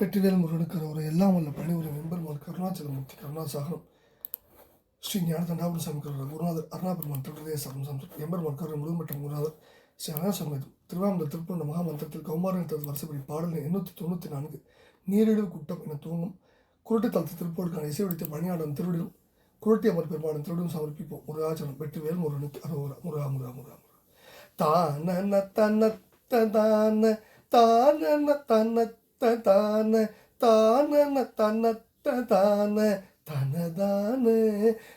வெற்றிவேல் முருகனுக்கு ஒரு எல்லாம் வல்ல பணிபுரி மெம்பெருமான் கருணாச்சலமூர்த்தி கருணாசாகரம். ஸ்ரீ ஞான தண்டாபுர சாமி கருணாதர் குருநாதர் அருணாபெருமான் திருடதே சரம் சம்சம் எம்பெருமான் கருணை முழுமட்டம் குருநாதர் ஸ்ரீ அனாசமேதம் திருவாமூர் திருப்பூர் மகாமந்திரத்தில் கௌமாரத்தில் வருஷப்படி பாடல் எண்ணூற்றி தொண்ணூற்றி நான்கு நீரிழிவு குட்டம் என தூங்கும் குருட்டு தளத்து திருப்போருக்கான இசைவடித்த பணியாளன் திருவிடும் குருட்டி அமர் பெருமாடன் திருவிடும் சமர்ப்பிப்போம். முருகாச்சலம் வெற்றிவேல் முருகனுக்கு அரோகரா முருகா முருகா முருகா முருகா. தான தன தான தான தன தான தான தன தான தனதான.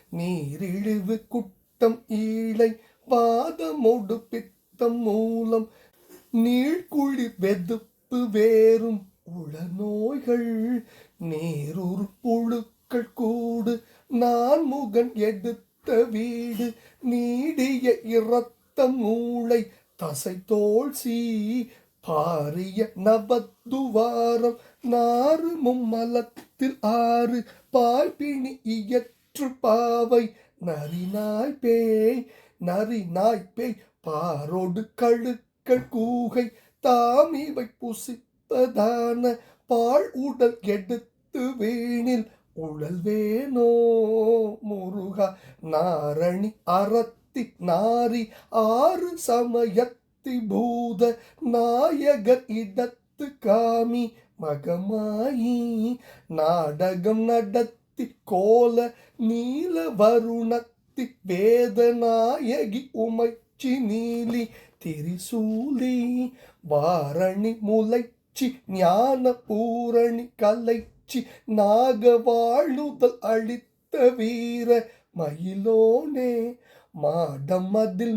நீரிழிவு குட்டம் ஈழை பாதமோடு பித்தம் மூலம் நீழ்குழி வெதுப்பு வேறும் உளநோய்கள். நேரூர் புழுக்கள் கூடு நான் முகன் எடுத்த வீடு நீடிய இரத்த மூளை தசை தோல் சீ பாரிய நபத்துவாரம் நாறு மும்மலத்தில் ஆறு பாய்பிணி இயற்று பாவை. நரிநாய் பேய் நரிநாய் பேய் பாரோடு கழுக்கள் கூகை தாமிவை புசிப்பதான பால் உடல் எடுத்து வேணில் உழல் வேணோ முருகா. நாரணி அறத்தி நாரி ஆறு சமயத் பூத நாயகர் இடத்து காமி மகமாயி. நாடகம் நடத்தி கோல நீல வருணத்தி வேதநாயகி உமைச்சி நீலி திரிசூலி. வாரணி முளைச்சி ஞான பூரணி கலைச்சி நாக வாழுதல் அழித்த வீர மயிலோனே. மாடம் அதில்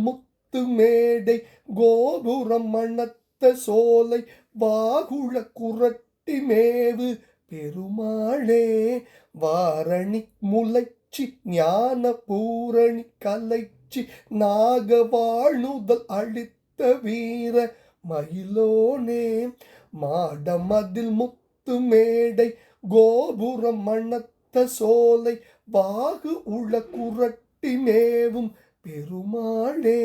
பத்து மேடை கோபுரம் மணத்த சோலை வாகுழ குரட்டி மேவு. பெருமாளே வாரணி முளைச்சி ஞான பூரணி கலைச்சி நாகவாழ்நுதல் அழித்த வீர மயிலோனே. மாடமதில் முத்து மேடை கோபுரம் மணத்த சோலை வாகு உள்ள குரட்டி மேவும். பெருமாளே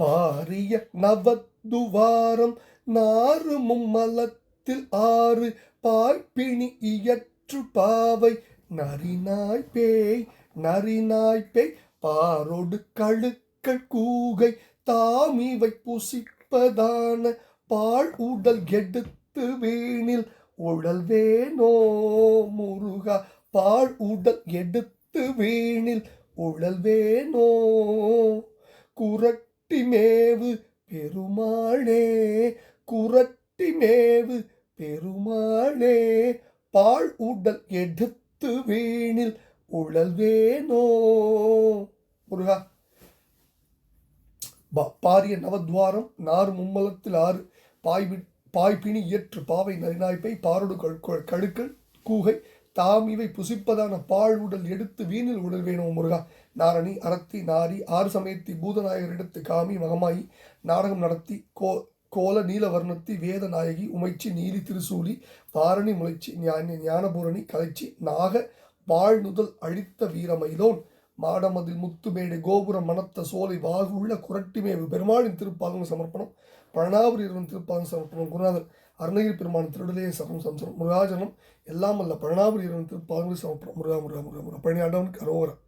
பாரிய நவத்துவாரம் நாறு மும்மலத்தில் ஆறு பாய்ப்பிணி இயற்று பாவை. நரிநாய் பேய் நரிநாய் பேய் பாரோடு கழுக்கள் கூகை தாமிவை புசிப்பதான பால் உடல் எடுத்து வீணில் உடல் வேணோ முருகா. பால் உடல் எடுத்து வீணில் உழல் வேணோ குரட்டி மேவு பெருமாளே குரட்டி மேவு பெருமாளே பால் உடல் எடுத்து வீணில் உழல் வேணோ முருகா பாரிய நவத்வாரம் நாறு மும்மலத்தில் ஆறு பாய்வி பாய்பிணி இயற்று பாவை நரிநாய்ப்பை பாரோடு கழுக்கள் கூகை தாம் இவை புசிப்பதான பால் உடல் எடுத்து வீணில் உடல் வேணும் முருகா. நாரணி அரத்தி நாரி ஆறு சமயத்தி பூதநாயகர் எடுத்து காமி மகமாயி நாடகம் நடத்தி கோ கோல நீலவர்ணத்தி வேதநாயகி உமைச்சி நீலி திருசூலி பாரணி முளைச்சி ஞான ஞானபூரணி கலைச்சி நாக வாழ்நுதல் அழித்த வீரமயிலோன் மாடமதில் முத்துமேடு கோபுரம் மனத்த சோலை வாகுள்ள குரட்டிமேவு பெருமாளின் திருப்பாதம் சமர்ப்பணம் பழனாபுரியவன் திருப்பாதம் சமர்ப்பணம் குருநாதன் அருணகிரி பெருமான் திருடலே சரம் சம்சரம் முருகாஜனம் எல்லாம் அல்ல. பழனாபுரியவன் திருப்பாதங்கள் சமர்ப்பணம். முருகா முருகா முருகா முருகா. பழனி ஆண்டவனுக்கு அரோகரம்